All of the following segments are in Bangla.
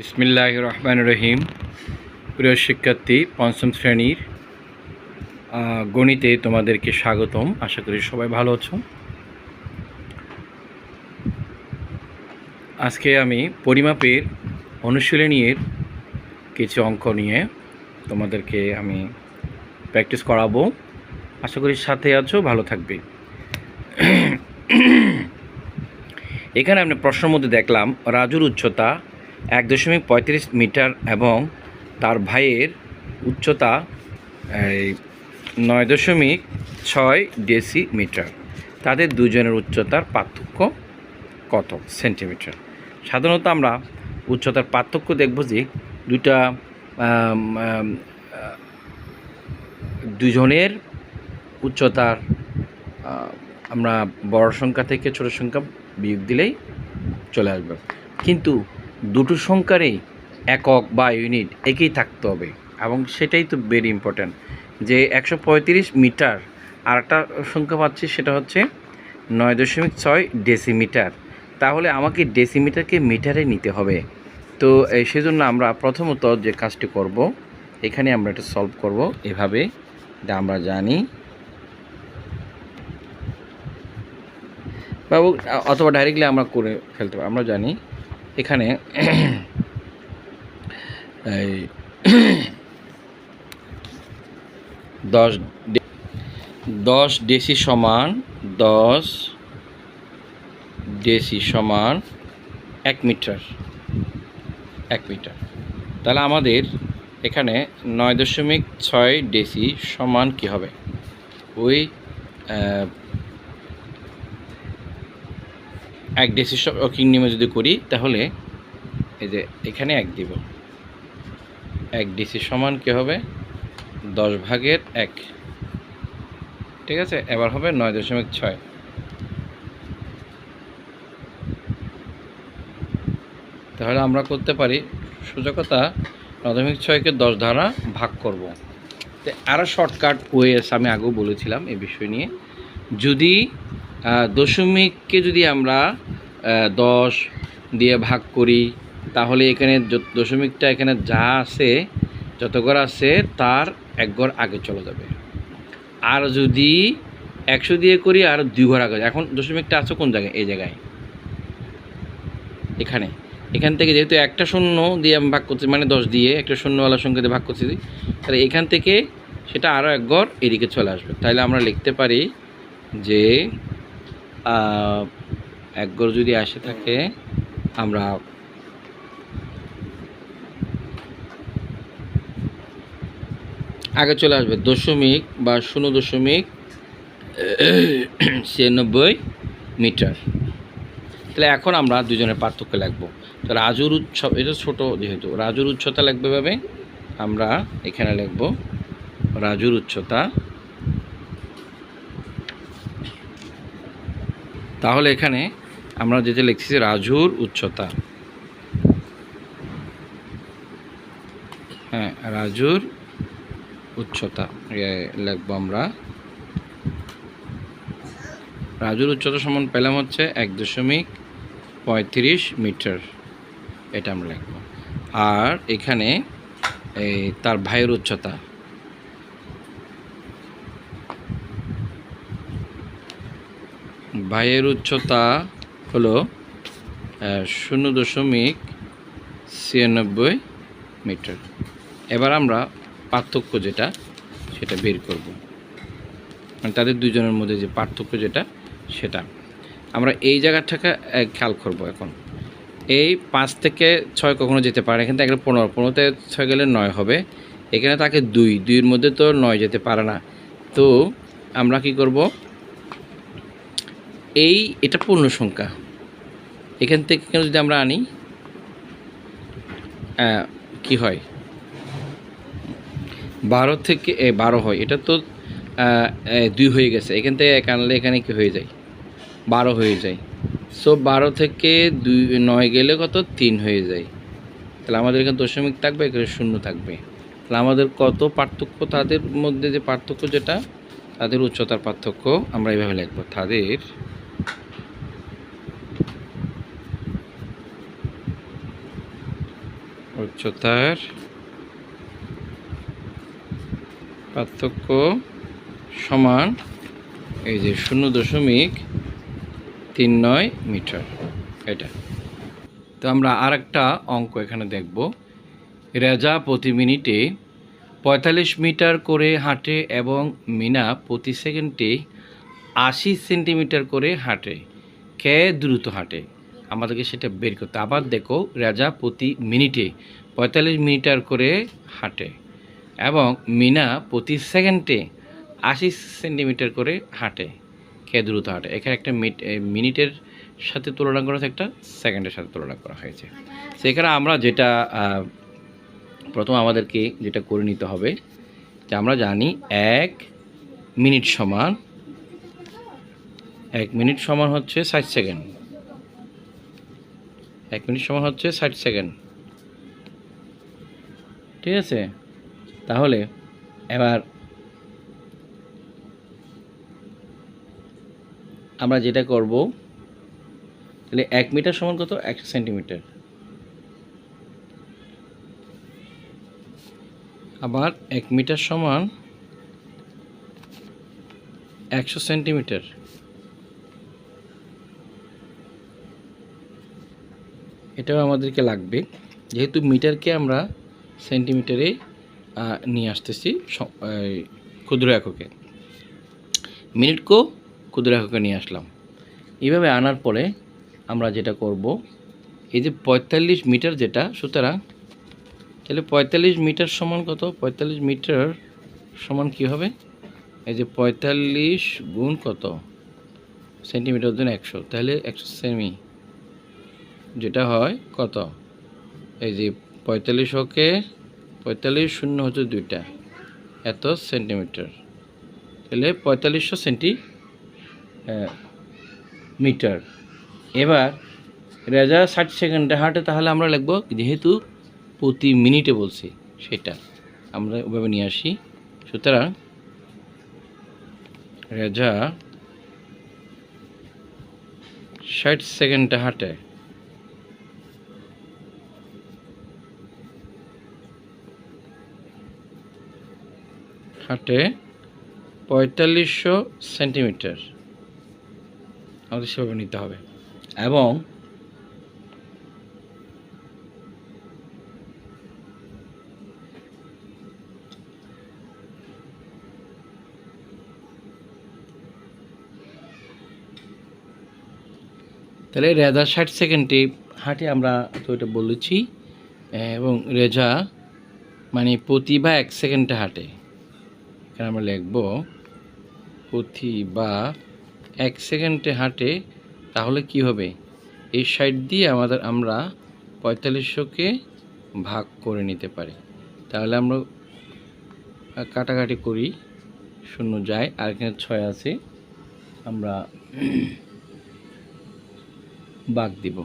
বিসমিল্লাহ রহমান রহিম। প্রিয় শিক্ষার্থী, পঞ্চম শ্রেণির গণিতে তোমাদেরকে স্বাগতম। আশা করি সবাই ভালো আছো। আজকে আমি পরিমাপের অনুশীলনীর কিছু অঙ্ক নিয়ে তোমাদেরকে আমি প্র্যাকটিস করাবো। আশা করি সাথে আছো, ভালো থাকবে। এখানে আপনি প্রশ্নের মধ্যে দেখলাম, রাজুর উচ্চতা এক দশমিক পঁয়ত্রিশ মিটার এবং তার ভাইয়ের উচ্চতা নয় দশমিক ছয় ডেসি মিটার তাদের দুজনের উচ্চতার পার্থক্য কত সেন্টিমিটার? সাধারণত আমরা উচ্চতার পার্থক্য দেখব যে আহ, দুজনের উচ্চতার আমরা বড় সংখ্যা থেকে ছোট সংখ্যা বিয়োগ দিলেই চলে আসবে। কিন্তু দুটো সংখ্যারই একক বা ইউনিট একই থাকতে হবে। এবং সেটাই তো ভেরি ইম্পর্ট্যান্ট যে একশো পঁয়ত্রিশ মিটার আর একটা সংখ্যা পাচ্ছি সেটা হচ্ছে নয় দশমিক ছয় ডেসিমিটার তাহলে আমাকে ডেসিমিটারকে মিটারে নিতে হবে। তো সেজন্য আমরা প্রথমত যে কাজটি করব, এখানে আমরা এটা সলভ করব। এভাবে আমরা জানি। বা অথবা ডাইরেক্টলি আমরা করে ফেলতে পারি, আমরা জানি। এখানে এই দশ দশ ডেসি সমান দশ ডেসি সমান এক মিটার এক মিটার। তাহলে আমাদের এখানে নয় দশমিক ছয় ডেসি সমান কি হবে? ওই এক ডেসি কিং নিয়মে যদি করি, তাহলে এই যে এখানে এক দিব। এক ডিসি সমান কি হবে? দশ ভাগের এক। ঠিক আছে? এবার হবে নয় দশমিক ছয়। তাহলে আমরা করতে পারি, সোজা নয় দশমিক ছয়কে দশ দ্বারা ভাগ করব। তো আরও শর্টকাট ওয়েস আমি আগেও বলেছিলাম এই বিষয় নিয়ে। যদি দশমিককে যদি আমরা দশ দিয়ে ভাগ করি, তাহলে এখানে দশমিকটা এখানে যা আছে, যত ঘর আছে, তার এক ঘর আগে চলে যাবে। আর যদি একশো দিয়ে করি, আর দুই ঘর আগে, এখন দশমিকটা আছে কোন জায়গায়? এই জায়গায়। এখানে। এখান থেকে যেহেতু একটা শূন্য দিয়ে আমি ভাগ করছি মানে দশ দিয়ে একটা শূন্যওয়ালা সংখ্যা দিয়ে ভাগ করছি তাহলে এখান থেকে সেটা আরও এক ঘর এদিকে চলে আসবে। তাহলে আমরা লিখতে পারি যে এক গড় যদি আসে থাকে, আমরা আগে চলে আসবে দশমিক বা শূন্য দশমিক ছিয়ানব্বই মিটার। তাহলে এখন আমরা দুজনের পার্থক্য লাগবো তো রাজুর উচ্চ, এটা ছোট যেহেতু, রাজুর উচ্চতা লাগবে ভাবে আমরা এখানে লিখব রাজুর উচ্চতা তাহলে এখানে আমরা যেটা লিখছি রাজুর উচ্চতা। হ্যাঁ রাজুর উচ্চতা। লিখব আমরা। রাজুর উচ্চতা সমান পেলাম হচ্ছে এক দশমিক পঁয়ত্রিশ মিটার। এটা আমরা লিখব। আর এখানে, এই তার ভাইয়ের উচ্চতা। ভাইয়ের উচ্চতা হলো শূন্য দশমিক ছিয়ানব্বই মিটার। এবার আমরা পার্থক্য যেটা, সেটা বের করব। মানে তাদের দুজনের মধ্যে যে পার্থক্য যেটা, সেটা। আমরা এই জায়গাটাকে খেয়াল করব এখন। এই পাঁচ থেকে ছয় কখনো যেতে পারে এখান থেকে পনেরো পনেরোতে ছয় গেলে নয় হবে। এখানে তাকে দুই, দুইয়ের মধ্যে তো নয় যেতে পারে না। তো আমরা কি করব? এই, এটা পূর্ণ সংখ্যা। এখান থেকে যদি আমরা আনি কি হয়? বারো থেকে বারো হয়। এটা তো দুই হয়ে গেছে। এখান থেকে এক আনলে এখানে কি হয়ে যায়? বারো হয়ে যায়। সো বারো থেকে দুই, নয় গেলে কত? তিন হয়ে যায়। তাহলে আমাদের এখানে দশমিক থাকবে, এখানে শূন্য থাকবে। তাহলে আমাদের কত পার্থক্য? তাদের মধ্যে যে পার্থক্য যেটা, তাদের উচ্চতার পার্থক্য আমরা এইভাবে লিখব। তাদের উচ্চতার পার্থক্য সমান এই যে শূন্য দশমিক তিন নয় মিটার, এটা। তো আমরা আর একটা অঙ্ক এখানে দেখব। রেজা প্রতি মিনিটে পঁয়তাল্লিশ মিটার করে হাঁটে এবং মিনা প্রতি সেকেন্ডে আশি সেন্টিমিটার করে হাঁটে। কে দ্রুত হাঁটে? আমাদেরকে সেটা বের করতে। আবার দেখো, রাজা প্রতি মিনিটে পঁয়তাল্লিশ মিনিটার করে হাঁটে এবং মিনা প্রতি সেকেন্ডে আশি সেন্টিমিটার করে হাঁটে। কে দ্রুত হাঁটে? এখানে একটা মিনিটের সাথে তুলনা করা হয়েছে, একটা সেকেন্ডের সাথে তুলনা করা হয়েছে। সেখানে আমরা যেটা প্রথম আমাদেরকে যেটা করে নিতে হবে, যে আমরা জানি এক মিনিট সমান, এক মিনিট সমান হচ্ছে ষাট সেকেন্ড। এক মিনিট সমান হচ্ছে ষাট সেকেন্ড। ঠিক আছে? তাহলে এবার আমরা যেটা করব, তাহলে এক মিটার সমান কত? একশো সেন্টিমিটার। আবার এক মিটার সমান একশো সেন্টিমিটার। এটাও আমাদেরকে লাগবে। যেহেতু মিটারকে আমরা সেন্টিমিটারে নিয়ে আসতেছি ক্ষুদ্র এককে। মিনিটকেও ক্ষুদ্র এককে নিয়ে আসলাম। এইভাবে আনার পরে আমরা যেটা করব, এই যে পঁয়তাল্লিশ মিটার যেটা, সুতরাং তাহলে পঁয়তাল্লিশ মিটার সমান কত? পঁয়তাল্লিশ মিটার সমান কি হবে? এই যে পঁয়তাল্লিশ গুণ কত? সেন্টিমিটার জন্য একশো। তাহলে একশো সেমি। যেটা হয় কত? এই যে পঁয়তাল্লিশ ওকে, পঁয়তাল্লিশ শূন্য হচ্ছে দুইটা। এত সেন্টিমিটার। তাহলে পঁয়তাল্লিশশো সেন্টি মিটার। এবার রেজা ষাট সেকেন্ডে হাঁটে, তাহলে আমরা লিখব যেহেতু প্রতি মিনিটে বলছি সেটা। আমরা ওভাবে নিয়ে আসি। সুতরাং রেজা ষাট সেকেন্ডে হাঁটে। হাঁটে পঁয়তাল্লিশশো সেন্টিমিটার। আমাদের সেভাবে নিতে হবে। এবং তাহলে রেজা ষাট সেকেন্ডে হাঁটে আমরা তো এটা বলেছি, এবং রেজা মানে প্রতি বা এক সেকেন্ডে হাঁটে। এখানে আমরা লিখব প্রতি বা এক সেকেন্ডে হাঁটে তাহলে কি হবে? এই সাইড দিয়ে আমাদের আমরা পঁয়তাল্লিশশোকে ভাগ করে নিতে পারি। তাহলে আমরা কাটাকাটি করি, শূন্য যায়, আর এখানে ছয় আছে, আমরা বাঘ দিব।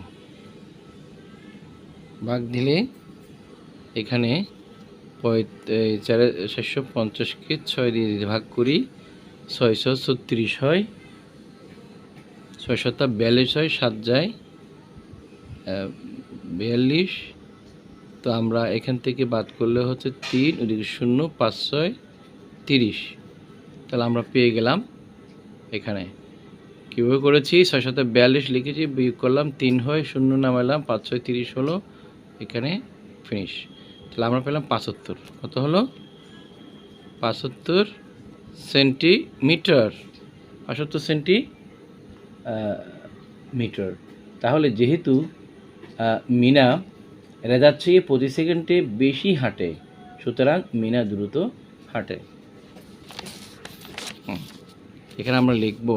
বাঘ দিলে এখানে চার চারশো পঞ্চাশকে ছয় দিয়ে ভাগ করি, ছয়শো ছত্রিশ হয় ছয় শতা বিয়াল্লিশ হয়, সাত যায় বিয়াল্লিশ। তো আমরা এখান থেকে বাদ করলে হচ্ছে তিন শূন্য, পাঁচ, ছয়, তিরিশ। তাহলে আমরা পেয়ে গেলাম এখানে। কীভাবে করেছি? ছয় শত বিয়াল্লিশ লিখেছি, বিয়োগ করলাম তিন হয়, শূন্য নামালাম, পাঁচ, ছয়, তিরিশ হলো এখানে ফিনিশ তাহলে আমরা পেলাম পাঁচাত্তর। কত হলো? পাঁচাত্তর সেন্টিমিটার। পাঁচাত্তর সেন্টি মিটার। তাহলে যেহেতু মিনা রেজার চেয়ে প্রতি সেকেন্ডে বেশি হাঁটে, সুতরাং মিনা দ্রুত হাঁটে। এখানে আমরা লিখব,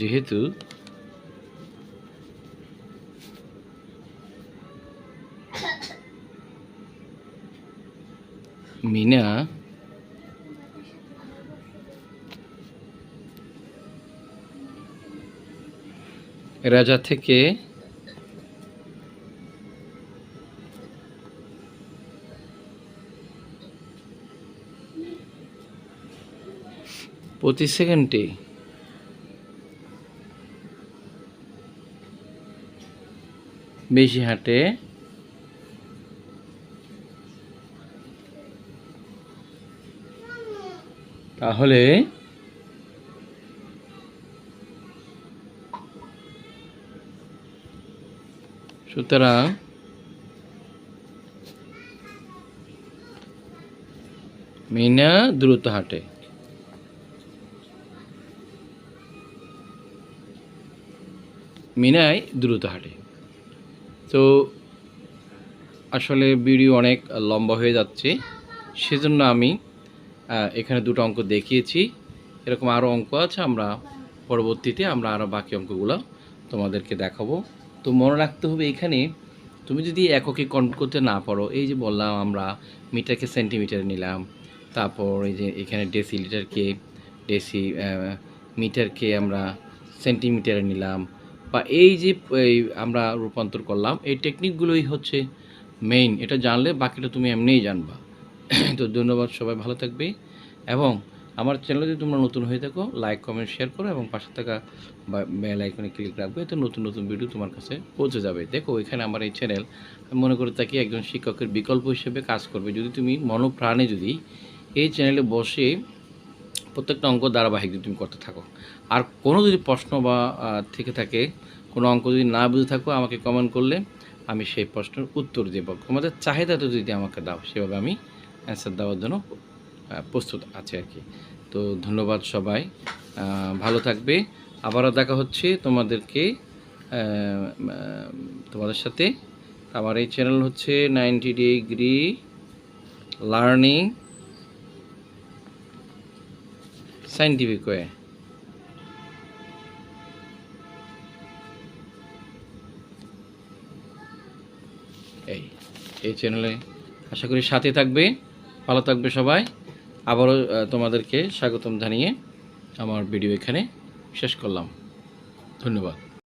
যেহেতু মিনা রাজা থেকে প্রতি সেকেন্ডে বেশি হাঁটে তাহলে সুতরাং মিনা দ্রুত হাঁটে। মিনাই দ্রুত হাঁটে। তো আসলে ভিডিও অনেক লম্বা হয়ে যাচ্ছে, সেজন্য আমি এখানে দুটো অঙ্ক দেখিয়েছি। এরকম আরও অঙ্ক আছে, আমরা পরবর্তীতে আমরা আরও বাকি অঙ্কগুলো তোমাদেরকে দেখাবো। তো মনে রাখতে হবে এখানে, তুমি যদি এককে কন্ট করতে না পারো, এই যে বললাম আমরা মিটারকে সেন্টিমিটারে নিলাম, তারপর এই যে এখানে ডেসি লিটারকে ডেসি মিটারকে আমরা সেন্টিমিটারে নিলাম, বা এই যে আমরা রূপান্তর করলাম, এই টেকনিকগুলোই হচ্ছে মেইন এটা জানলে বাকিটা তুমি এমনিই জানবা। তো ধন্যবাদ সবাই, ভালো থাকবে। এবং আমার চ্যানেল যদি তোমরা নতুন হয়ে থাকো লাইক কমেন্ট শেয়ার করো এবং পাশে থাকা বেল আইকনে ক্লিক রাখবে, এতে নতুন নতুন ভিডিও তোমার কাছে পৌঁছে যাবে। দেখো এখানে আমার এই চ্যানেল আমি মনে করি তাকে একজন শিক্ষকের বিকল্প হিসেবে কাজ করবে। যদি তুমি মনোপ্রাণে যদি এই চ্যানেলে বসে প্রত্যেকটা অঙ্ক ধারাবাহিক যদি তুমি করতে থাকো, আর কোনো যদি প্রশ্ন বা থেকে থাকে, কোনো অঙ্ক যদি না বুঝে থাকো, আমাকে কমেন্ট করলে আমি সেই প্রশ্নের উত্তর দেব। তোমাদের চাহিদাটা যদি আমাকে দাও, সেভাবে আমি অ্যান্সার দেওয়ার জন্য প্রস্তুত আছে আর কি। তো ধন্যবাদ সবাই। ভালো থাকবে। আবারও দেখা হচ্ছে তোমাদেরকে তোমাদের সাথে। আমার এই চ্যানেল হচ্ছে ninety degree learning scientific way এই এই চ্যানেলে আশা করি সাথে থাকবে। ভালো থাকবে সবাই। আবারও তোমাদেরকে স্বাগতম জানিয়ে আমার ভিডিও এখানে শেষ করলাম। ধন্যবাদ।